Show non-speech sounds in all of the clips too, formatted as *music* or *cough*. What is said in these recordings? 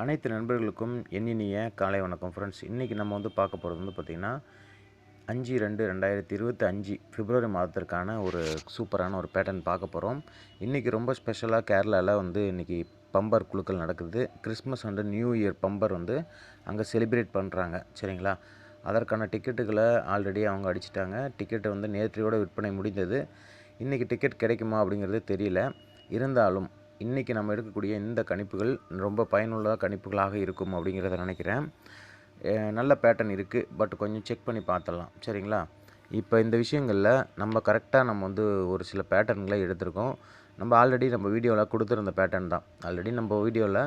அனைத்து நண்பர்களுக்கும் எண்ணினிய காலை வணக்கம் ஃப்ரெண்ட்ஸ் இன்றைக்கி நம்ம வந்து பார்க்க போகிறது வந்து பார்த்திங்கன்னா அஞ்சு ரெண்டு ரெண்டாயிரத்தி இருபத்தி அஞ்சு பிப்ரவரி மாதத்திற்கான ஒரு சூப்பரான ஒரு பேட்டர்ன் பார்க்க போகிறோம் இன்றைக்கி ரொம்ப ஸ்பெஷலாக கேரளாவில் வந்து இன்றைக்கி பம்பர் குழுக்கள் நடக்குது. Christmas and new year bumper வந்து அங்கே செலிப்ரேட் பண்ணுறாங்க சரிங்களா? அதற்கான டிக்கெட்டுகளை ஆல்ரெடி அவங்க அடிச்சிட்டாங்க. டிக்கெட்டை வந்து நேற்றையோட விற்பனை முடிந்தது. இன்றைக்கி டிக்கெட் கிடைக்குமா அப்படிங்கிறது தெரியல. இருந்தாலும் இன்றைக்கி நம்ம எடுக்கக்கூடிய இந்த கணிப்புகள் ரொம்ப பயனுள்ள கணிப்புகளாக இருக்கும் அப்படிங்கிறத நினைக்கிறேன். நல்ல பேட்டர்ன் இருக்குது பட் கொஞ்சம் செக் பண்ணி பார்த்துடலாம். சரிங்களா? இப்போ இந்த விஷயங்களில் நம்ம கரெக்டாக நம்ம வந்து ஒரு சில பேட்டர்ன்களை எடுத்திருக்கோம். நம்ம ஆல்ரெடி நம்ம வீடியோவில் கொடுத்துருந்த பேட்டர்ன் தான். ஆல்ரெடி நம்ம வீடியோவில்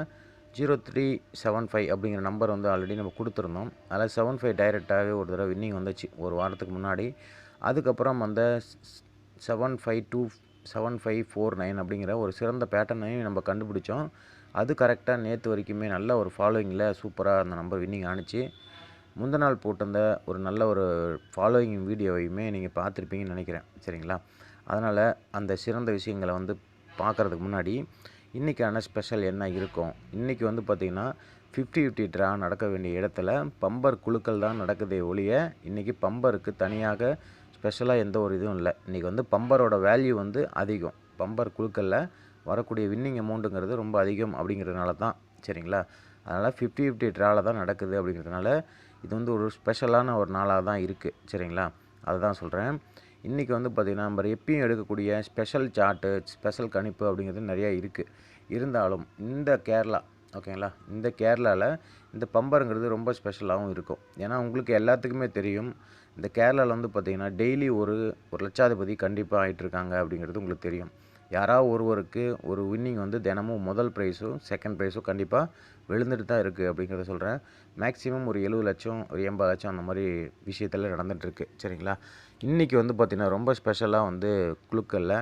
ஜீரோ த்ரீ செவன் ஃபைவ் அப்படிங்கிற நம்பர் வந்து ஆல்ரெடி நம்ம கொடுத்துருந்தோம். அதில் செவன் ஃபைவ் டைரெக்டாகவே ஒரு தடவை வின்னிங் வந்துச்சு. ஒரு வாரத்துக்கு முன்னாடி. அதுக்கப்புறம் அந்த seven five two seven five four nine அப்படிங்கிற ஒரு சிறந்த பேட்டர்னையும் நம்ம கண்டுபிடிச்சோம். அது கரெக்டாக நேற்று வரைக்குமே நல்ல ஒரு ஃபாலோயிங்கில் சூப்பராக அந்த நம்பர் வின்னிங் ஆணுச்சு முந்தின நாள் போட்டிருந்த ஒரு நல்ல ஒரு ஃபாலோயிங் வீடியோவையுமே நீங்கள் பார்த்துருப்பீங்கன்னு நினைக்கிறேன். சரிங்களா? அதனால் அந்த சிறந்த விஷயங்களை வந்து பார்க்குறதுக்கு முன்னாடி இன்றைக்கான ஸ்பெஷல் என்ன இருக்கும்? இன்றைக்கி வந்து பார்த்திங்கன்னா ஃபிஃப்டி ஃபிஃப்டி ட்ரா நடக்க வேண்டிய இடத்துல பம்பர் குழுக்கள் தான் நடக்குதே ஒழிய இன்றைக்கி பம்பருக்கு தனியாக ஸ்பெஷலாக எந்த ஒரு இதுவும் இல்லை. இன்றைக்கி வந்து பம்பரோட வேல்யூ வந்து அதிகம். பம்பர் குழுக்களில் வரக்கூடிய வின்னிங் அமௌண்ட்டுங்கிறது ரொம்ப அதிகம் அப்படிங்கிறதுனால தான் சரிங்களா? அதனால் ஃபிஃப்டி ஃபிஃப்டி ட்ராவில் தான் நடக்குது அப்படிங்கிறதுனால இது வந்து ஒரு ஸ்பெஷலான ஒரு நாளாக தான் இருக்குது சரிங்களா? அதுதான் சொல்கிறேன் இன்றைக்கி வந்து பார்த்திங்கன்னா நம்ம எப்பயும் எடுக்கக்கூடிய ஸ்பெஷல் சார்ட்டு ஸ்பெஷல் கணிப்பு அப்படிங்கிறது நிறையா இருக்குது இருந்தாலும் இந்த கேரளா ஓகேங்களா? இந்த கேரளாவில் இந்த பம்பருங்கிறது ரொம்ப ஸ்பெஷலாகவும் இருக்கும். ஏன்னா உங்களுக்கு எல்லாத்துக்குமே தெரியும். இந்த கேரளாவில் வந்து பார்த்திங்கன்னா டெய்லி ஒரு ஒரு லட்சாதிபதி கண்டிப்பாக ஆகிட்டுருக்காங்க அப்படிங்கிறது உங்களுக்கு தெரியும். யாராவது ஒருவருக்கு ஒரு வின்னிங் வந்து தினமும் முதல் ப்ரைஸும் செகண்ட் ப்ரைஸும் கண்டிப்பாக விழுந்துட்டு தான் இருக்குது அப்படிங்கிறத சொல்கிறேன் மேக்ஸிமம் ஒரு எழுபது லட்சம் ஒரு எண்பது லட்சம் அந்த மாதிரி விஷயத்தில் நடந்துகிட்ருக்கு சரிங்களா? இன்றைக்கி வந்து பார்த்திங்கன்னா ரொம்ப ஸ்பெஷலாக வந்து குழுக்களில்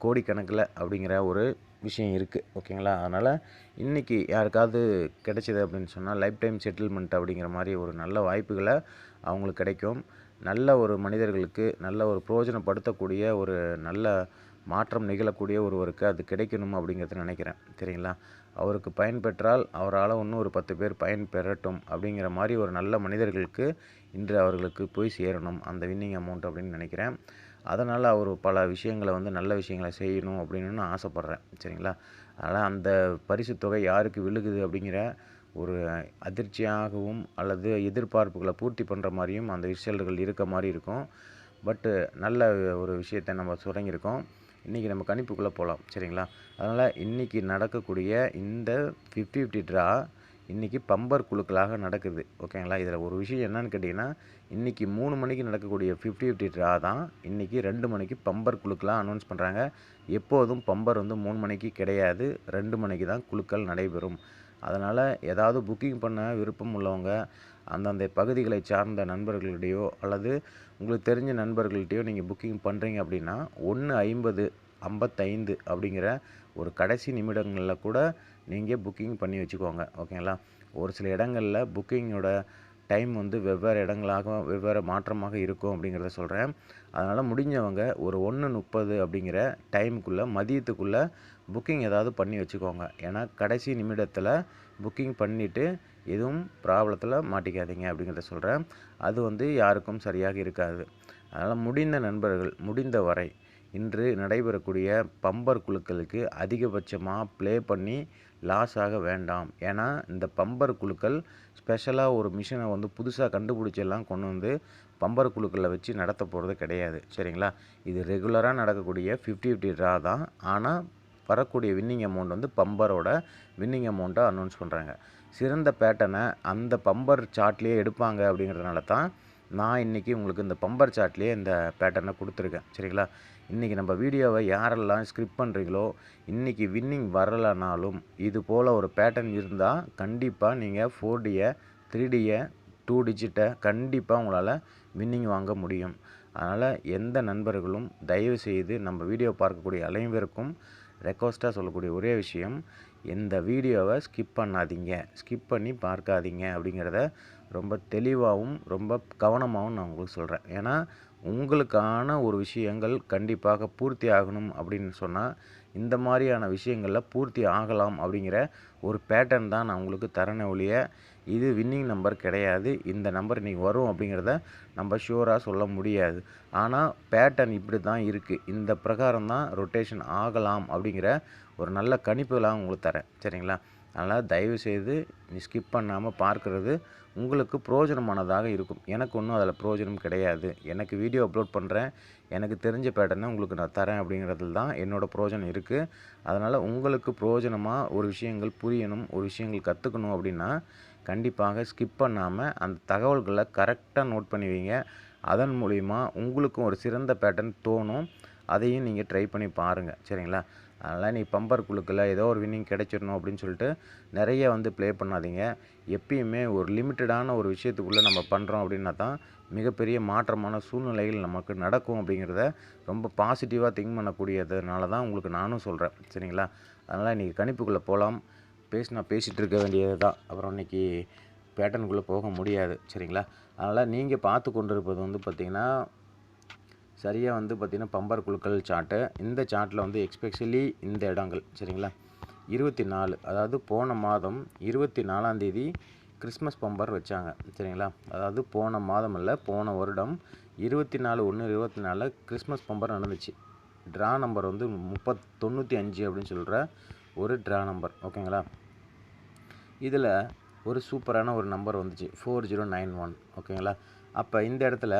கோடிக்கணக்கில் அப்படிங்கிற ஒரு விஷயம் இருக்குது ஓகேங்களா? அதனால் இன்றைக்கி யாருக்காவது கிடைச்சிது அப்படின்னு சொன்னால் லைஃப் டைம் செட்டில்மெண்ட் அப்படிங்கிற மாதிரி ஒரு நல்ல வாய்ப்புகளை அவங்களுக்கு கிடைக்கும். நல்ல ஒரு மனிதர்களுக்கு நல்ல ஒரு பிரயோஜனப்படுத்தக்கூடிய ஒரு நல்ல மாற்றம் நிகழக்கூடிய ஒருவருக்கு அது கிடைக்கணும் அப்படிங்கிறத நினைக்கிறேன் சரிங்களா? அவருக்கு பயன் பெற்றால் அவரால் இன்னும் ஒரு பத்து பேர் பயன் பெறட்டும் அப்படிங்கிற மாதிரி ஒரு நல்ல மனிதர்களுக்கு இன்று அவர்களுக்கு போய் சேரணும். அந்த வின்னிங் அமௌண்ட் அப்படின்னு நினைக்கிறேன். அதனால் அவர் பல விஷயங்களை வந்து நல்ல விஷயங்களை செய்யணும் அப்படின்னு நான் ஆசைப்பட்றேன் சரிங்களா? அதனால் அந்த பரிசு தொகை யாருக்கு விழுகுது அப்படிங்கிற ஒரு அதிர்ச்சியாகவும் அல்லது எதிர்பார்ப்புகளை பூர்த்தி பண்ணுற மாதிரியும் அந்த ரிசல்ட்டுகள் இருக்க மாதிரி இருக்கும். பட்டு நல்ல ஒரு விஷயத்தை நம்ம தொடங்கியிருக்கோம். இன்றைக்கி நம்ம கணிப்புக்குள்ளே போகலாம் சரிங்களா? அதனால் இன்றைக்கி நடக்கக்கூடிய இந்த ஃபிஃப்டி ஃபிஃப்டி ட்ரா இன்றைக்கி பம்பர் குழுக்களாக நடக்குது ஓகேங்களா? இதில் ஒரு விஷயம் என்னன்னு கேட்டிங்கன்னா இன்றைக்கி மூணு மணிக்கு நடக்கக்கூடிய ஃபிஃப்டி ஃபிஃப்டி ட்ரா தான் இன்றைக்கி ரெண்டு மணிக்கு பம்பர் குழுக்களாக அனௌன்ஸ் பண்ணுறாங்க எப்போதும் பம்பர் வந்து மூணு மணிக்கு கிடையாது ரெண்டு மணிக்கு தான் குழுக்கள் நடைபெறும். அதனால் ஏதாவது புக்கிங் பண்ண விருப்பம் உள்ளவங்க அந்தந்த பகுதிகளை சார்ந்த நண்பர்களிடையோ அல்லது உங்களுக்கு தெரிஞ்ச நண்பர்கள்ட்டையோ நீங்கள் புக்கிங் பண்ணுறீங்க அப்படின்னா ஒன்று ஐம்பது ஐம்பத்தைந்து அப்படிங்கிற ஒரு கடைசி நிமிடங்களில் கூட நீங்கள் புக்கிங் பண்ணி வச்சுக்கோங்க ஓகேங்களா ஒரு சில இடங்களில் புக்கிங்கோட டைம் வந்து வெவ்வேறு இடங்களாக வெவ்வேறு மாற்றமாக இருக்கும் அப்படிங்கிறத சொல்கிறேன் அதனால் முடிஞ்சவங்க ஒரு ஒன்று முப்பது அப்படிங்கிற டைமுக்குள்ளே மதியத்துக்குள்ளே புக்கிங் ஏதாவது பண்ணி வச்சுக்கோங்க. ஏன்னா கடைசி நிமிடத்தில் புக்கிங் பண்ணிவிட்டு எதுவும் ப்ராப்ளத்தில் மாட்டிக்காதீங்க அப்படிங்கிறத சொல்கிறேன் அது வந்து யாருக்கும் சரியாக இருக்காது. அதனால் முடிந்த நண்பர்கள் முடிந்த வரை இன்று நடைபெறக்கூடிய பம்பர் குழுக்களுக்கு அதிகபட்சமாக ப்ளே பண்ணி லாஸ் ஆக வேண்டாம். ஏன்னா இந்த பம்பர் குழுக்கள் ஸ்பெஷலாக ஒரு மிஷினை வந்து புதுசாக கண்டுபிடிச்செல்லாம் கொண்டு வந்து பம்பர் குழுக்களில் வச்சு நடத்த போகிறது கிடையாது. சரிங்களா? இது ரெகுலராக நடக்கக்கூடிய ஃபிஃப்டி ஃபிஃப்டி ட்ரா தான். ஆனால் வரக்கூடிய வின்னிங் அமௌண்ட் வந்து பம்பரோட வின்னிங் அமௌண்ட்டை அனௌன்ஸ் பண்ணுறாங்க சிறந்த பேட்டனை அந்த பம்பர் சார்ட்லேயே எடுப்பாங்க அப்படிங்கிறதுனால தான் நான் இன்றைக்கி உங்களுக்கு இந்த பம்பர் சார்ட்லேயே இந்த பேட்டர்னை கொடுத்துருக்கேன். சரிங்களா? இன்றைக்கி நம்ம வீடியோவை யாரெல்லாம் ஸ்கிரிப் பண்ணுறீங்களோ இன்றைக்கி வின்னிங் வரலைனாலும் இது போல் ஒரு பேட்டர்ன் இருந்தால் கண்டிப்பாக நீங்கள் ஃபோர் டியை த்ரீ டியை டூ டிஜிட்டை கண்டிப்பாக உங்களால் வின்னிங் வாங்க முடியும். அதனால் எந்த நண்பர்களும் தயவு செய்து நம்ம வீடியோ பார்க்கக்கூடிய அலைவருக்கும் ரெக்வஸ்ட்டாக சொல்லக்கூடிய ஒரே விஷயம் இந்த வீடியோவை ஸ்கிப் பண்ணாதீங்க. ஸ்கிப் பண்ணி பார்க்காதீங்க அப்படிங்கிறத ரொம்ப தெளிவாகவும் ரொம்ப கவனமாகவும் நான் உங்களுக்கு சொல்கிறேன் ஏன்னா உங்களுக்கான ஒரு விஷயங்கள் கண்டிப்பாக பூர்த்தி ஆகணும் அப்படின்னு சொன்னால் இந்த மாதிரியான விஷயங்களில் பூர்த்தி ஆகலாம் அப்படிங்கிற ஒரு பேட்டர்ன் தான் நான் உங்களுக்கு தரேனே ஒழிய இது வின்னிங் நம்பர் கிடையாது. இந்த நம்பர் இன்றைக்கி வரும் அப்படிங்கிறத நம்ம ஷூராக சொல்ல முடியாது. ஆனால் பேட்டர்ன் இப்படி தான் இருக்குது இந்த பிரகாரம் தான் ரொட்டேஷன் ஆகலாம் அப்படிங்கிற ஒரு நல்ல கணிப்புகளாக உங்களுக்கு தரேன் சரிங்களா? அதனால் தயவுசெய்து நீ ஸ்கிப் பண்ணாமல் பார்க்குறது உங்களுக்கு பிரோஜனமானதாக இருக்கும். எனக்கு ஒன்றும் அதில் பிரோஜனம் கிடையாது. எனக்கு வீடியோ அப்லோட் பண்ணுறேன் எனக்கு தெரிஞ்ச பேட்டர்னை உங்களுக்கு நான் தரேன் அப்படிங்கிறதுல தான் என்னோடய பிரோஜனம் இருக்குது அதனால் உங்களுக்கு பிரோஜனமாக ஒரு விஷயங்கள் புரியணும் ஒரு விஷயங்கள் கற்றுக்கணும் அப்படின்னா கண்டிப்பாக ஸ்கிப் பண்ணாமல் அந்த தகவல்களை கரெக்டாக நோட் பண்ணுவீங்க அதன் மூலிமா உங்களுக்கும் ஒரு சிறந்த பேட்டர்ன் தோணும். அதையும் நீங்கள் ட்ரை பண்ணி பாருங்கள் சரிங்களா? அதனால் நீ பம்பர் குழுக்கில் ஏதோ ஒரு வின்னிங் கிடைச்சிடணும் அப்படின்னு சொல்லிட்டு நிறைய வந்து ப்ளே பண்ணாதீங்க. எப்பயுமே ஒரு லிமிட்டடான ஒரு விஷயத்துக்குள்ளே நம்ம பண்ணுறோம் அப்படின்னா தான் மிகப்பெரிய மாற்றமான சூழ்நிலைகள் நமக்கு நடக்கும் அப்படிங்கிறத ரொம்ப பாசிட்டிவாக திங்க் பண்ணக்கூடியதுனால தான் உங்களுக்கு நானும் சொல்கிறேன் சரிங்களா? அதனால் இன்றைக்கி கணிப்புக்குள்ளே போகலாம் பேசினா பேசிகிட்டு இருக்க வேண்டியது தான். அப்புறம் இன்றைக்கி பேட்டர்னுக்குள்ளே போக முடியாது. சரிங்களா? அதனால் நீங்கள் பார்த்து கொண்டு இருப்பது வந்து பார்த்திங்கன்னா சரியாக வந்து பார்த்திங்கன்னா பம்பர் குழுக்கள் சார்ட்டு இந்த சார்ட்டில் வந்து எக்ஸ்பெஷலி இந்த இடங்கள் சரிங்களா? இருபத்தி நாலு அதாவது போன மாதம் இருபத்தி நாலாந்தேதி கிறிஸ்மஸ் பம்பர் வச்சாங்க சரிங்களா? அதாவது போன மாதம் இல்லை போன வருடம் இருபத்தி நாலு ஒன்று இருபத்தி நாலில் கிறிஸ்மஸ் பம்பர் நடந்துச்சு. ட்ரா நம்பர் வந்து முப்பத் தொண்ணூற்றி அஞ்சு அப்படின்னு சொல்கிற ஒரு ட்ரா நம்பர் ஓகேங்களா? இதில் ஒரு சூப்பரான ஒரு நம்பர் வந்துச்சு ஃபோர் ஜீரோ நைன் ஒன் ஓகேங்களா? அப்போ இந்த இடத்துல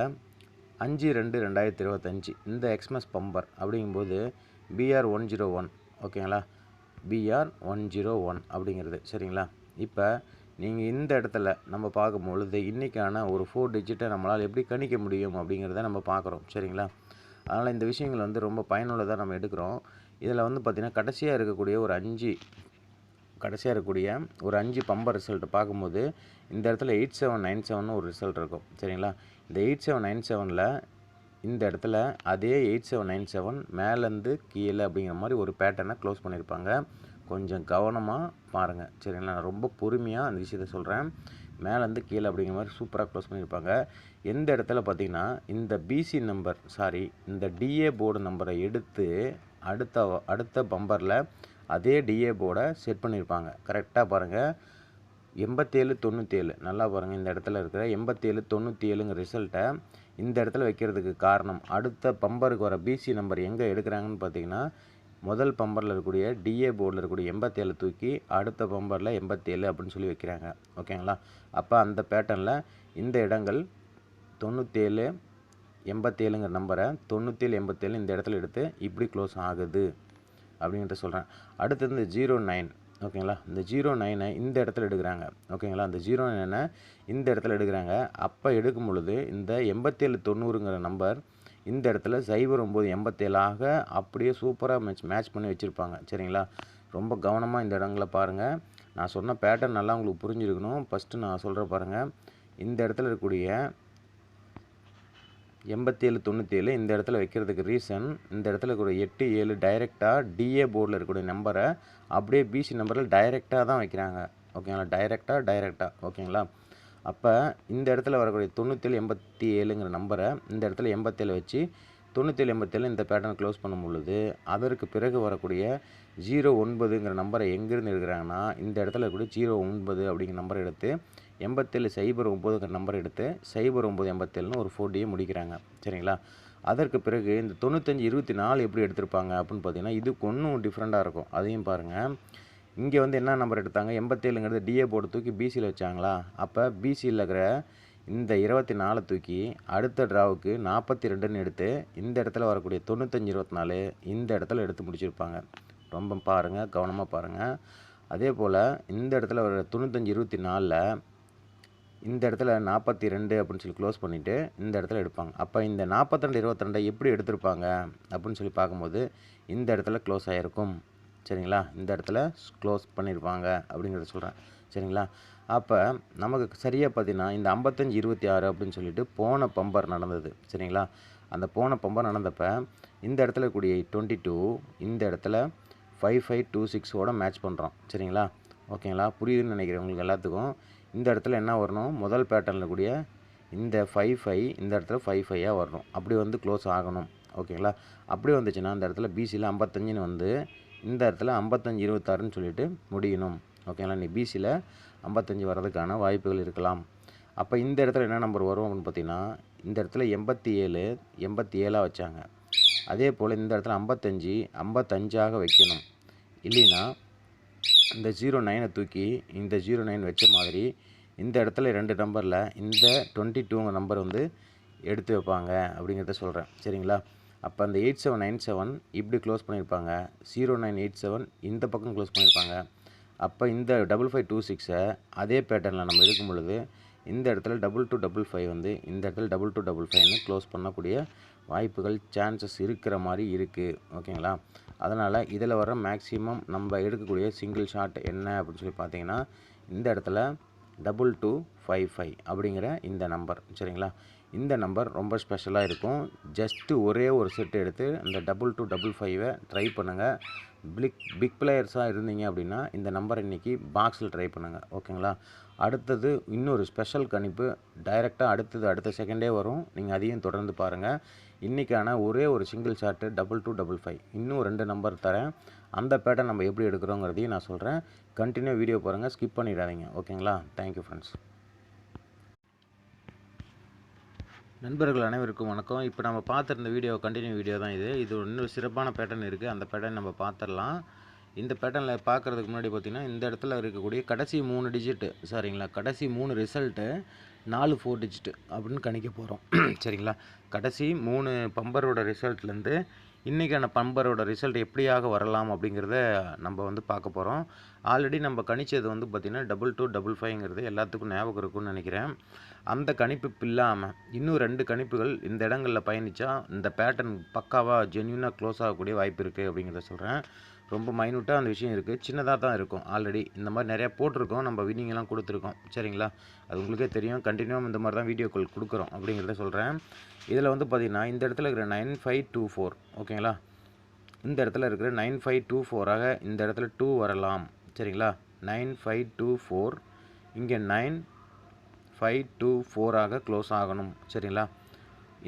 அஞ்சு ரெண்டு ரெண்டாயிரத்தி இருபத்தஞ்சி. இந்த எக்ஸ்மஸ் பம்பர் அப்படிங்கும்போது பிஆர் ஒன் ஜீரோ ஒன் ஓகேங்களா பிஆர் ஒன் ஜீரோ ஒன் அப்படிங்கிறது சரிங்களா? இப்போ நீங்கள் இந்த இடத்துல நம்ம பார்க்கும் பொழுது இன்றைக்கான ஒரு ஃபோர் டிஜிட்டை நம்மளால் எப்படி கணிக்க முடியும் அப்படிங்கிறத நம்ம பார்க்குறோம் சரிங்களா? அதனால் இந்த விஷயங்கள் வந்து ரொம்ப பயனுள்ளதாக நம்ம எடுக்கிறோம். இதில் வந்து பார்த்திங்கன்னா கடைசியாக இருக்கக்கூடிய ஒரு அஞ்சு கடைசியாக இருக்கக்கூடிய ஒரு அஞ்சு பம்பர் ரிசல்ட் பார்க்கும்போது இந்த இடத்துல எயிட் செவன் நைன் செவன் ஒரு ரிசல்ட் இருக்கும் சரிங்களா? இந்த எயிட் செவன் நைன் செவனில் இந்த இடத்துல அதே எயிட் செவன் நைன் செவன் மேலேருந்து கீழே அப்படிங்கிற மாதிரி ஒரு பேட்டர்னை க்ளோஸ் பண்ணியிருப்பாங்க. கொஞ்சம் கவனமாக பாருங்கள் சரிங்களா? நான் ரொம்ப பொறுமையாக அந்த விஷயத்த சொல்கிறேன் மேலேருந்து கீழே அப்படிங்கிற மாதிரி சூப்பராக க்ளோஸ் பண்ணியிருப்பாங்க. எந்த இடத்துல பார்த்தீங்கன்னா இந்த பிசி நம்பர் சாரி இந்த டிஏ போர்டு நம்பரை எடுத்து அடுத்த அடுத்த பம்பரில் அதே டிஏ போர்டை செட் பண்ணியிருப்பாங்க. கரெக்டாக பாருங்கள் எண்பத்தேழு தொண்ணூற்றேழு நல்லா பாருங்கள் இந்த இடத்துல இருக்கிற எண்பத்தேழு தொண்ணூற்றி ஏழுங்கிற ரிசல்ட்டை இந்த இடத்துல வைக்கிறதுக்கு காரணம். அடுத்த பம்பருக்கு வர பிசி நம்பர் எங்கே எடுக்கிறாங்கன்னு பார்த்தீங்கன்னா முதல் பம்பரில் இருக்கக்கூடிய டிஏ போர்டில் இருக்கக்கூடிய எண்பத்தேழு தூக்கி அடுத்த பம்பரில் எண்பத்தேழு அப்படின்னு சொல்லி வைக்கிறாங்க. ஓகேங்களா அப்போ அந்த பேட்டர்னில் இந்த இடங்கள் தொண்ணூற்றேழு எண்பத்தேழுங்கிற நம்பரை தொண்ணூற்றேழு எண்பத்தேழு இந்த இடத்துல எடுத்து இப்படி க்ளோஸ் ஆகுது அப்படின்ட்டு சொல்கிறேன் அடுத்தது ஜீரோ நைன் ஓகேங்களா? இந்த ஜீரோ நைனை இந்த இடத்துல எடுக்கிறாங்க. ஓகேங்களா? அந்த ஜீரோ நைனை இந்த இடத்துல எடுக்கிறாங்க. அப்போ எடுக்கும் பொழுது இந்த எண்பத்தேழு தொண்ணூறுங்கிற நம்பர் இந்த இடத்துல சைபர் ஒம்பது எண்பத்தேழாக அப்படியே சூப்பராக மேட்ச் மேட்ச் பண்ணி வச்சுருப்பாங்க. சரிங்களா? ரொம்ப கவனமாக இந்த இடங்களை பாருங்கள் நான் சொன்ன பேட்டர்ன் நல்லா உங்களுக்கு புரிஞ்சிருக்கணும். ஃபஸ்ட்டு நான் சொல்கிற பாருங்கள் இந்த இடத்துல இருக்கக்கூடிய எண்பத்தேழு தொண்ணூற்றேழு இந்த இடத்துல வைக்கிறதுக்கு ரீசன் இந்த இடத்துல இருக்கிற எட்டு ஏழு டைரெக்டாக டிஏ போர்டில் இருக்கக்கூடிய நம்பரை அப்படியே பிசி நம்பரில் டைரெக்டாக தான் வைக்கிறாங்க. ஓகேங்களா டைரெக்டாக டைரெக்டாக ஓகேங்களா அப்போ இந்த இடத்துல வரக்கூடிய தொண்ணூற்றேழு எண்பத்தி ஏழுங்கிற நம்பரை இந்த இடத்துல எண்பத்தேழு வச்சு தொண்ணூற்றேழு எண்பத்தேழு இந்த பேட்டர்ன் க்ளோஸ் பண்ணும் பொழுது அதற்கு பிறகு வரக்கூடிய ஜீரோ ஒன்பதுங்கிற நம்பரை எங்கேருந்து எடுக்கிறாங்கன்னா இந்த இடத்துல இருக்கக்கூடிய ஜீரோ ஒன்பது அப்படிங்கிற நம்பரை எடுத்து எண்பத்தேழு சைபர் ஒம்போதுங்கிற நம்பர் எடுத்து சைபர் ஒம்பது எண்பத்தேழுன்னு ஒரு ஃபோர்டியை முடிக்கிறாங்க. சரிங்களா? அதற்கு பிறகு இந்த தொண்ணூத்தஞ்சு இருபத்தி நாலு எப்படி எடுத்திருப்பாங்க அப்படின்னு பார்த்தீங்கன்னா இதுக்கு ஒன்றும் டிஃப்ரெண்ட்டாக இருக்கும். அதையும் பாருங்கள் இங்கே வந்து என்ன நம்பர் எடுத்தாங்க? எண்பத்தேழுங்கிறது டிஏ போர்டு தூக்கி பிசியில் வச்சாங்களா? அப்போ பிசியில் இருக்கிற இந்த இருபத்தி நாலு தூக்கி அடுத்த ட்ராவுக்கு நாற்பத்தி ரெண்டுன்னு எடுத்து இந்த இடத்துல வரக்கூடிய தொண்ணூத்தஞ்சு இருபத்தி நாலு இந்த இடத்துல எடுத்து முடிச்சிருப்பாங்க. ரொம்ப பாருங்கள் கவனமாக பாருங்கள் அதே போல் இந்த இடத்துல வர தொண்ணூத்தஞ்சு இருபத்தி நாலில் இந்த இடத்துல நாற்பத்தி ரெண்டு அப்படின்னு சொல்லி க்ளோஸ் பண்ணிவிட்டு இந்த இடத்துல எடுப்பாங்க. அப்போ இந்த நாற்பத்திரெண்டு இருபத்திரெண்டை எப்படி எடுத்திருப்பாங்க அப்படின்னு சொல்லி பார்க்கும்போது இந்த இடத்துல க்ளோஸ் ஆகிருக்கும் சரிங்களா? இந்த இடத்துல க்ளோஸ் பண்ணியிருப்பாங்க அப்படிங்கிறத சொல்கிறேன் சரிங்களா? அப்போ நமக்கு சரியாக பார்த்தீங்கன்னா இந்த ஐம்பத்தஞ்சு இருபத்தி ஆறு அப்படின்னு சொல்லிட்டு போன பம்பர் நடந்தது. சரிங்களா? அந்த போன பம்பர் நடந்தப்போ இந்த இடத்துல கூடிய டுவெண்ட்டி டூ இந்த இடத்துல ஃபைவ் ஃபைவ் டூ சிக்ஸோட மேட்ச் பண்ணுறோம் சரிங்களா? ஓகேங்களா? புரியுதுன்னு நினைக்கிறேன் உங்களுக்கு எல்லாத்துக்கும் இந்த இடத்துல என்ன வரணும்? முதல் பேட்டர்னில் கூடிய இந்த ஃபைவ் ஃபைவ் இந்த இடத்துல ஃபைவ் ஃபைவாக வரணும். அப்படி வந்து க்ளோஸ் ஆகணும். ஓகேங்களா அப்படி வந்துச்சுன்னா இந்த இடத்துல பிசியில் ஐம்பத்தஞ்சுன்னு வந்து இந்த இடத்துல ஐம்பத்தஞ்சு இருபத்தாறுன்னு சொல்லிட்டு முடியணும். ஓகேங்களா நீ பிசியில் ஐம்பத்தஞ்சு வர்றதுக்கான வாய்ப்புகள் இருக்கலாம். அப்போ இந்த இடத்துல என்ன நம்பர் வரும் அப்படின்னு பார்த்தீங்கன்னா இந்த இடத்துல எண்பத்தி ஏழு எண்பத்தி ஏழாக வச்சாங்க. அதே போல் இந்த இடத்துல ஐம்பத்தஞ்சு ஐம்பத்தஞ்சாக வைக்கணும். இல்லைன்னா இந்த ஜீரோ நைனை தூக்கி இந்த ஜீரோ நைன் வச்ச மாதிரி இந்த இடத்துல ரெண்டு நம்பரில் இந்த டுவெண்ட்டி டூங்க நம்பர் வந்து எடுத்து வைப்பாங்க அப்படிங்கிறத சொல்கிறேன் சரிங்களா? அப்போ அந்த எயிட் செவன் நைன் செவன் இப்படி க்ளோஸ் பண்ணியிருப்பாங்க. ஜீரோ நைன் எயிட் செவன் இந்த பக்கம் க்ளோஸ் பண்ணியிருப்பாங்க. அப்போ இந்த டபுள் ஃபைவ் டூ சிக்ஸை அதே பேட்டர்னில் நம்ம எடுக்கும் பொழுது இந்த இடத்துல டபுள் டூ டபுள் ஃபைவ் வந்து இந்த இடத்துல டபுள் டூ டபுள் ஃபைவ்னு க்ளோஸ் பண்ணக்கூடிய வாய்ப்புகள் சான்சஸ் இருக்கிற மாதிரி இருக்குது ஓகேங்களா? அதனால் இதில் வர மேக்ஸிமம் நம்ம எடுக்கக்கூடிய சிங்கிள் ஷாட் என்ன அப்படின்னு சொல்லி பார்த்தீங்கன்னா இந்த இடத்துல டபுள் டூ ஃபைவ் ஃபைவ் அப்படிங்கிற இந்த நம்பர் சரிங்களா? இந்த நம்பர் ரொம்ப ஸ்பெஷலாக இருக்கும். ஜஸ்ட்டு ஒரே ஒரு செட் எடுத்து இந்த டபுள் டூ டபுள் ஃபைவை ட்ரை பண்ணுங்கள் பிக் பிக் பிளேயர்ஸாக இருந்தீங்க அப்படின்னா இந்த நம்பர் இன்றைக்கி பாக்ஸில் ட்ரை பண்ணுங்கள் ஓகேங்களா? அடுத்தது இன்னொரு ஸ்பெஷல் கணிப்பு. டைரெக்டாக அடுத்தது அடுத்த செகண்டே வரும். நீங்கள் அதையும் தொடர்ந்து பாருங்கள் இன்றைக்கான ஒரே ஒரு single shot double two double five இன்னும் ரெண்டு நம்பர் தரேன். அந்த பேட்டர்ன் நம்ம எப்படி எடுக்கிறோங்கிறதையும் நான் சொல்கிறேன் கண்டினியூ வீடியோ பாருங்கள் ஸ்கிப் பண்ணிடாதீங்க. ஓகேங்களா தேங்க்யூ ஃப்ரெண்ட்ஸ் நண்பர்கள் அனைவருக்கும் வணக்கம். இப்போ நம்ம பார்த்துருந்த வீடியோ கண்டினியூ வீடியோ தான் இது. இது இன்னும் சிறப்பான பேட்டர்ன் இருக்குது அந்த பேட்டர்ன் நம்ம பார்த்துடலாம். இந்த பேட்டர்னில் பார்க்குறதுக்கு முன்னாடி பார்த்திங்கன்னா இந்த இடத்துல இருக்கக்கூடிய கடைசி மூணு டிஜிட்டு சரிங்களா? கடைசி மூணு ரிசல்ட்டு நாலு ஃபோர் டிஜிட்டு அப்படின்னு கணிக்க போகிறோம் *clears throat* சரிங்களா? கடைசி மூணு பம்பரோட ரிசல்ட்லேருந்து இன்றைக்கான பம்பரோட ரிசல்ட் எப்படியாக வரலாம் அப்படிங்கிறத நம்ம வந்து பார்க்க போகிறோம் ஆல்ரெடி நம்ம கணிச்சது வந்து பார்த்திங்கன்னா டபுள் டூ டபுள் ஃபைவ்ங்கிறது எல்லாத்துக்கும் ஞாபகம் இருக்கும்னு நினைக்கிறேன். அந்த கணிப்பு இல்லாமல் இன்னும் ரெண்டு கணிப்புகள் இந்த இடங்களில் பயணித்தா இந்த பேட்டர்ன் பக்காவாக ஜென்யூனாக க்ளோஸ் ஆகக்கூடிய வாய்ப்பு இருக்குது அப்படிங்கிறத சொல்கிறேன் ரொம்ப மைனூட்டாக அந்த விஷயம் இருக்குது சின்னதாக தான் இருக்கும். ஆல்ரெடி இந்த மாதிரி நிறையா போட்டிருக்கோம். நம்ம வின்னிங்லாம் கொடுத்துருக்கோம். சரிங்களா? அது உங்களுக்கே தெரியும். கண்டினியூவாக இந்த மாதிரி தான் வீடியோக்கள் கொடுக்குறோம் அப்படிங்கிறத சொல்கிறேன் இதில் வந்து பார்த்திங்கன்னா இந்த இடத்துல இருக்கிற நைன் ஃபைவ் டூ ஃபோர் ஓகேங்களா? இந்த இடத்துல இருக்கிற நைன் ஃபைவ் டூ ஃபோராக இந்த இடத்துல டூ வரலாம். சரிங்களா? நைன் ஃபைவ் டூ ஃபோர் இங்கே நைன் ஃபைவ் டூ ஃபோராக க்ளோஸ் ஆகணும். சரிங்களா?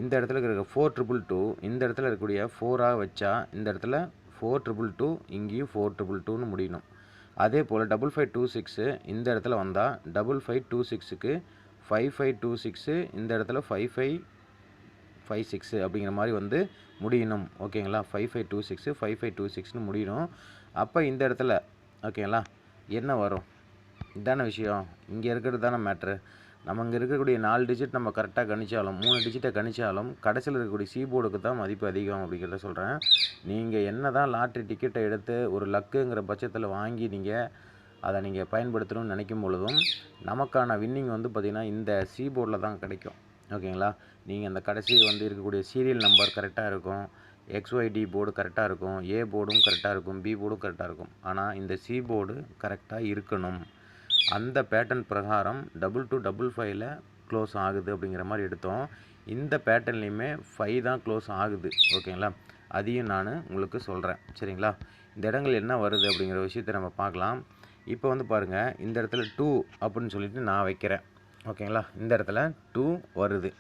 இந்த இடத்துல இருக்கிற ஃபோர் ட்ரிபிள் டூ இந்த இடத்துல இருக்கக்கூடிய ஃபோராக வச்சா இந்த இடத்துல ஃபோர் ட்ரிபிள் டூ இங்கேயும் ஃபோர் ட்ரிபிள் டூன்னு முடியணும். அதே போல் டபுள் ஃபைவ் டூ சிக்ஸு இந்த இடத்துல வந்தால் டபுள் ஃபைவ் டூ சிக்ஸுக்கு ஃபைவ் ஃபைவ் டூ சிக்ஸு இந்த இடத்துல ஃபைவ் ஃபைவ் ஃபைவ் சிக்ஸு அப்படிங்கிற மாதிரி வந்து முடியணும். ஓகேங்களா five five two six five five two சிக்ஸ்னு முடியணும். அப்போ இந்த இடத்துல ஓகேங்களா என்ன வரும்? இதான விஷயம். இங்கே இருக்கிறது தானே மேட்ரு நம்ம இங்கே இருக்கக்கூடிய நாலு டிஜிட் நம்ம கரெக்டாக கணிச்சாலும் மூணு டிஜிட்டை கணிச்சாலும் கடைசியில் இருக்கக்கூடிய சீபோர்டுக்கு தான் மதிப்பு அதிகம் அப்படிங்கிறத சொல்கிறேன் நீங்கள் என்ன தான் லாட்ரி டிக்கெட்டை எடுத்து ஒரு லக்குங்கிற பட்சத்தில் வாங்கி நீங்கள் அதை நீங்கள் பயன்படுத்தணும்னு நினைக்கும் பொழுதும் நமக்கான வின்னிங் வந்து பார்த்திங்கன்னா இந்த சீபோர்டில் தான் கிடைக்கும். ஓகேங்களா? நீங்கள் அந்த கடைசி வந்து இருக்கக்கூடிய சீரியல் நம்பர் கரெக்டாக இருக்கும் எக்ஸ்ஒய்டி போர்டு கரெக்டாக இருக்கும் ஏ போர்டும் கரெக்டாக இருக்கும் பி போர்டும் கரெக்டாக இருக்கும். ஆனால் இந்த சி போர்டு கரெக்டாக இருக்கணும். அந்த பேட்டர்ன் பிரகாரம் டபுள் டூ டபுள் ஃபைவ்ல க்ளோஸ் ஆகுது அப்படிங்கிற மாதிரி எடுத்தோம். இந்த பேட்டர்ன்லேயுமே ஃபைவ் தான் க்ளோஸ் ஆகுது. ஓகேங்களா? அதையும் நான் உங்களுக்கு சொல்கிறேன் சரிங்களா? இந்த இடங்கள் என்ன வருது அப்படிங்கிற விஷயத்தை நம்ம பார்க்கலாம். இப்போ வந்து பாருங்கள் இந்த இடத்துல டூ அப்படின்னு சொல்லிட்டு நான் வைக்கிறேன். ஓகேங்களா? இந்த இடத்துல டூ வருது.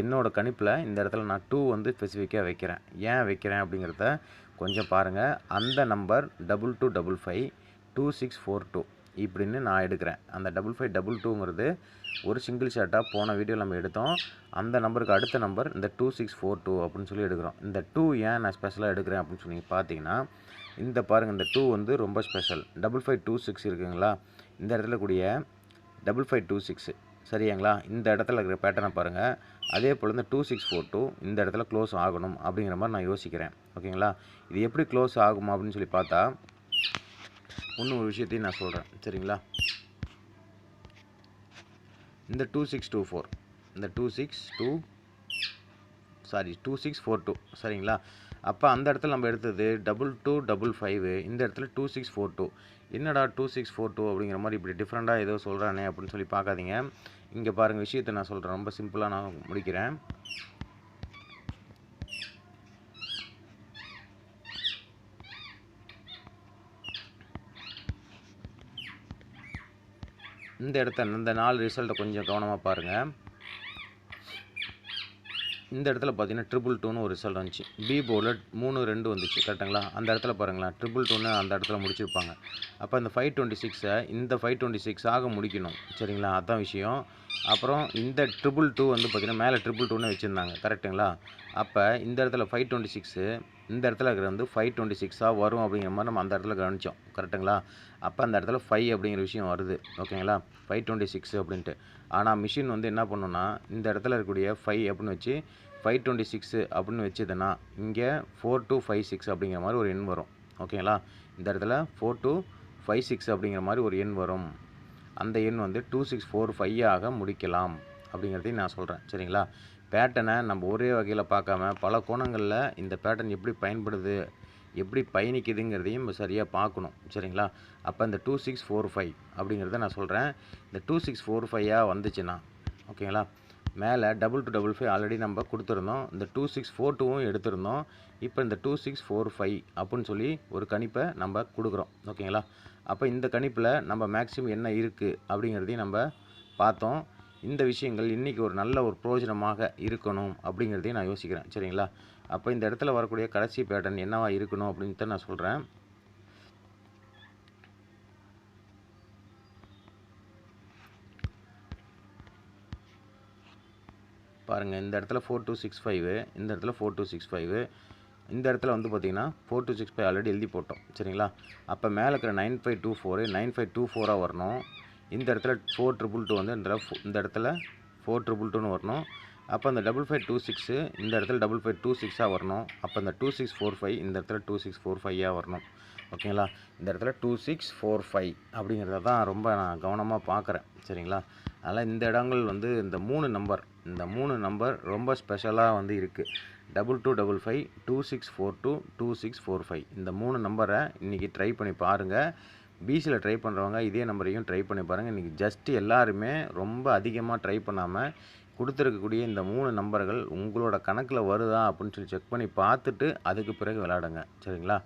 என்னோடய கணிப்பில் இந்த இடத்துல நான் டூ வந்து ஸ்பெசிஃபிக்காக வைக்கிறேன். ஏன் வைக்கிறேன் அப்படிங்கிறத கொஞ்சம் பாருங்கள் அந்த number double two double five two six four two இப்படின்னு நான் எடுக்கிறேன். அந்த டபுள் ஃபைவ் டபுள் டூங்கிறது ஒரு சிங்கிள் ஷாட்டாக போன வீடியோ நம்ம எடுத்தோம். அந்த நம்பருக்கு அடுத்த நம்பர் இந்த டூ சிக்ஸ் ஃபோர் டூ அப்படின்னு சொல்லி எடுக்கிறோம். இந்த டூ ஏன் நான் ஸ்பெஷலாக எடுக்கிறேன் அப்படின்னு சொல்லி பார்த்தீங்கன்னா இந்த பாருங்கள் இந்த டூ வந்து ரொம்ப special double five two six இருக்குங்களா? இந்த இடத்துல கூடிய டபுள் ஃபைவ் டூ சிக்ஸு சரியாங்களா இந்த இடத்துல இருக்கிற பேட்டர்னை பாருங்கள் அதே போல் இந்த டூ சிக்ஸ் ஃபோர் டூ இந்த இடத்துல க்ளோஸ் ஆகணும் அப்படிங்கிற மாதிரி நான் யோசிக்கிறேன். ஓகேங்களா? இது எப்படி க்ளோஸ் ஆகும் அப்படின்னு சொல்லி பார்த்தா இன்னும் ஒரு விஷயத்தையும் நான் சொல்கிறேன் சரிங்களா? இந்த டூ சிக்ஸ் டூ ஃபோர் இந்த two six two sorry two six four two சரிங்களா? அப்போ அந்த இடத்துல நம்ம எடுத்தது டபுள் டூ டபுள் ஃபைவ் இந்த இடத்துல டூ சிக்ஸ் ஃபோர் டூ என்னடா டூ சிக்ஸ் ஃபோர் டூ அப்படிங்கிற மாதிரி இப்படி டிஃப்ரெண்ட்டாக ஏதோ சொல்கிறானே அப்படின்னு சொல்லி பார்க்காதீங்க. இங்கே பாருங்கள் விஷயத்தை நான் சொல்கிறேன் ரொம்ப சிம்பிளாக நான் முடிக்கிறேன். இந்த இடத்த இந்த நாலு ரிசல்ட்டை கொஞ்சம் கவனமாக பாருங்கள் இந்த இடத்துல பார்த்தீங்கன்னா ட்ரிபிள் டூன்னு ஒரு ரிசல்ட் வந்துச்சு. பி போர்டில் மூணு ரெண்டு வந்துச்சு. கரெக்டுங்களா அந்த இடத்துல பாருங்களேன். ட்ரிபிள் டூன்னு அந்த இடத்துல முடிச்சிருப்பாங்க. அப்போ இந்த ஃபைவ் டுவெண்ட்டி சிக்ஸை இந்த ஃபைவ் டுவெண்ட்டி சிக்ஸ் ஆக முடிக்கணும். சரிங்களா? அதான் விஷயம். அப்புறம் இந்த ட்ரிபிள் டூ வந்து பார்த்திங்கன்னா மேலே ட்ரிபிள் டூன்னு வச்சுருந்தாங்க. கரெக்டுங்களா அப்போ இந்த இடத்துல ஃபைவ் டுவெண்ட்டி சிக்ஸு இந்த இடத்துல இருக்கிற வந்து ஃபைவ் டுவெண்ட்டி சிக்ஸாக வரும் அப்படிங்கிற மாதிரி நம்ம அந்த இடத்துல கவனித்தோம் கரெக்டுங்களா அப்போ அந்த இடத்துல ஃபைவ் அப்படிங்கிற விஷயம் வருது. ஓகேங்களா ஃபைவ் டுவெண்ட்டி சிக்ஸ் அப்படின்ட்டு. ஆனால் மிஷின் வந்து என்ன பண்ணுன்னா இந்த இடத்துல இருக்கக்கூடிய ஃபைவ் அப்படின்னு வச்சு ஃபைவ் டுவெண்ட்டி சிக்ஸு அப்படின்னு வச்சுதுன்னா இங்கே ஃபோர் டூ ஃபைவ் சிக்ஸ் அப்படிங்கிற மாதிரி ஒரு எண் வரும். ஓகேங்களா இந்த இடத்துல ஃபோர் டூ ஃபைவ் சிக்ஸ் அப்படிங்கிற மாதிரி ஒரு எண் வரும். அந்த எண் வந்து டூ சிக்ஸ் ஃபோர் ஃபைவ் ஆக முடிக்கலாம் அப்படிங்கிறதையும் நான் சொல்கிறேன் சரிங்களா? பேட்டனை நம்ம ஒரே வகையில் பார்க்காம பல கோணங்களில் இந்த பேட்டர்ன் எப்படி பயன்படுது எப்படி பயணிக்குதுங்கிறதையும் நம்ம சரியாக பார்க்கணும். சரிங்களா? அப்போ இந்த டூ சிக்ஸ் ஃபோர் ஃபைவ் அப்படிங்கிறத நான் சொல்கிறேன் இந்த டூ சிக்ஸ் ஃபோர் ஃபைவாக வந்துச்சுன்னா ஓகேங்களா? மேலே double two double five already நம்ம கொடுத்துருந்தோம். இந்த டூ சிக்ஸ் ஃபோர் டூவும் எடுத்திருந்தோம். இப்போ இந்த டூ சிக்ஸ் ஃபோர் ஃபைவ் அப்படின்னு சொல்லி ஒரு கணிப்பை நம்ம கொடுக்குறோம். ஓகேங்களா? அப்போ இந்த கணிப்பில் நம்ம மேக்ஸிமம் என்ன இருக்குது அப்படிங்கிறதையும் நம்ம பார்த்தோம். இந்த விஷயங்கள் இன்றைக்கி ஒரு நல்ல ஒரு பிரயோஜனமாக இருக்கணும் அப்படிங்கிறதையும் நான் யோசிக்கிறேன். சரிங்களா? அப்போ இந்த இடத்துல வரக்கூடிய கடைசி பேட்டர்ன் என்னவா இருக்கணும் அப்படின்ட்டு நான் சொல்கிறேன் பாருங்கள் இந்த இடத்துல ஃபோர் டூ சிக்ஸ் ஃபைவு இந்த இடத்துல ஃபோர் டூ சிக்ஸ் ஃபைவு இந்த இடத்துல வந்து பார்த்தீங்கன்னா four two six five already எழுதி போட்டோம். சரிங்களா? அப்போ மேலே இருக்கிற nine five two four nine five two ஃபோராக வரணும். இந்த இடத்துல ஃபோர் ட்ரிபிள் டூ வந்து இந்த இடத்துல ஃபோ- இந்த இடத்துல ஃபோர் ட்ரிபிள் டூன்னு வரணும். அப்போ அந்த டபுள் ஃபைவ் டூ சிக்ஸு இந்த இடத்துல டபுள் ஃபைவ் டூ சிக்ஸாக வரணும். அப்போ அந்த டூ சிக்ஸ் ஃபோர் ஃபைவ் இந்த இடத்துல டூ சிக்ஸ் ஃபோர் ஃபைவாக வரணும். ஓகேங்களா இந்த இடத்துல டூ சிக்ஸ் ஃபோர் ஃபைவ் அப்படிங்கிறத தான் ரொம்ப நான் கவனமாக பார்க்குறேன் சரிங்களா? அதனால் இந்த இடங்கள் வந்து இந்த மூணு நம்பர் இந்த மூணு நம்பர் ரொம்ப ஸ்பெஷலாக வந்து இருக்குது double two double five two six four two two six four five இந்த மூணு நம்பரை இன்றைக்கி ட்ரை பண்ணி பாருங்கள் பிசியில் ட்ரை பண்ணுறவங்க இதே நம்பரையும் ட்ரை பண்ணி பாருங்கள் இன்றைக்கி ஜஸ்ட் எல்லாருமே ரொம்ப அதிகமாக ட்ரை பண்ணாமல் கொடுத்துருக்கக்கூடிய இந்த மூணு நம்பர்கள் உங்களோட கணக்கில் வருதா அப்படின்னு சொல்லி செக் பண்ணி பார்த்துட்டு அதுக்கு பிறகு விளையாடுங்க. சரிங்களா?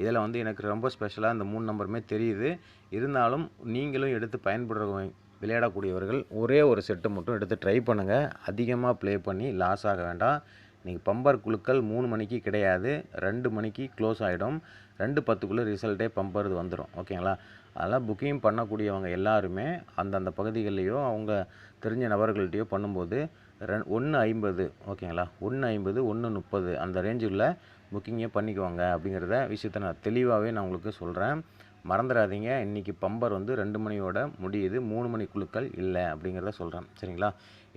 இதில் வந்து எனக்கு ரொம்ப ஸ்பெஷலாக இந்த மூணு நம்பருமே தெரியுது. இருந்தாலும் நீங்களும் எடுத்து பயன்படுறவங்க விளையாடக்கூடியவர்கள் ஒரே ஒரு செட்டு மட்டும் எடுத்து ட்ரை பண்ணுங்கள் அதிகமாக ப்ளே பண்ணி லாஸ் ஆக வேண்டாம். இன்றைக்கி பம்பர் குழுக்கள் மூணு மணிக்கு கிடையாது ரெண்டு மணிக்கு க்ளோஸ் ஆகிடும் ரெண்டு பத்துக்குள்ளே ரிசல்ட்டே பம்பர் வந்துடும் ஓகேங்களா அதெல்லாம் புக்கிங் பண்ணக்கூடியவங்க எல்லாருமே அந்தந்த பகுதிகள்லையோ அவங்க தெரிஞ்ச நபர்கள்ட்டையோ பண்ணும்போது ரெ ஒன்று ஐம்பது ஓகேங்களா ஒன்று ஐம்பது ஒன்று முப்பது அந்த ரேஞ்சுக்குள்ள புக்கிங்கே பண்ணிக்குவாங்க அப்படிங்கிறத விஷயத்த நான் தெளிவாகவே நான் உங்களுக்கு சொல்கிறேன் மறந்துடாதீங்க. இன்றைக்கி பம்பர் வந்து ரெண்டு மணியோட முடியுது. மூணு மணி குழுக்கள் இல்லை அப்படிங்கிறத சொல்கிறேன் சரிங்களா?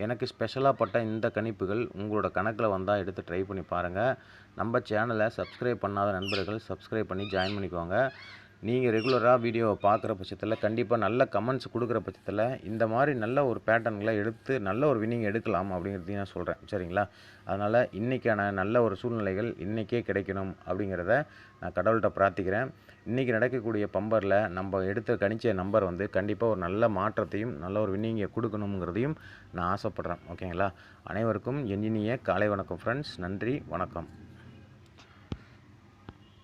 எனக்கு ஸ்பெஷலாக பட்ட இந்த கணிப்புகள் உங்களோட கணக்கில் வந்தால் எடுத்து ட்ரை பண்ணி பாருங்கள் நம்ம சேனலை சப்ஸ்கிரைப் பண்ணாத நண்பர்கள் சப்ஸ்கிரைப் பண்ணி ஜாயின் பண்ணிக்கோங்க. நீங்கள் ரெகுலராக வீடியோவை பார்க்குற பட்சத்தில் கண்டிப்பாக நல்ல கமெண்ட்ஸ் கொடுக்குற பட்சத்தில் இந்த மாதிரி நல்ல ஒரு பேட்டர்ன்களை எடுத்து நல்ல ஒரு வின்னிங் எடுக்கலாம் அப்படிங்கிறதையும் நான் சொல்கிறேன் சரிங்களா? அதனால் இன்றைக்கான நல்ல ஒரு சூழ்நிலைகள் இன்றைக்கே கிடைக்கணும் அப்படிங்கிறத நான் கடவுள்கிட்ட பிரார்த்திக்கிறேன். இன்றைக்கி நடக்கக்கூடிய பம்பரில் நம்ம எடுத்த கணிச்ச நம்பர் வந்து கண்டிப்பாக ஒரு நல்ல மாற்றத்தையும் நல்ல ஒரு வின்னிங்கை கொடுக்கணுங்கிறதையும் நான் ஆசைப்பட்றேன். ஓகேங்களா? அனைவருக்கும் என் காலை வணக்கம் ஃப்ரெண்ட்ஸ் நன்றி வணக்கம்.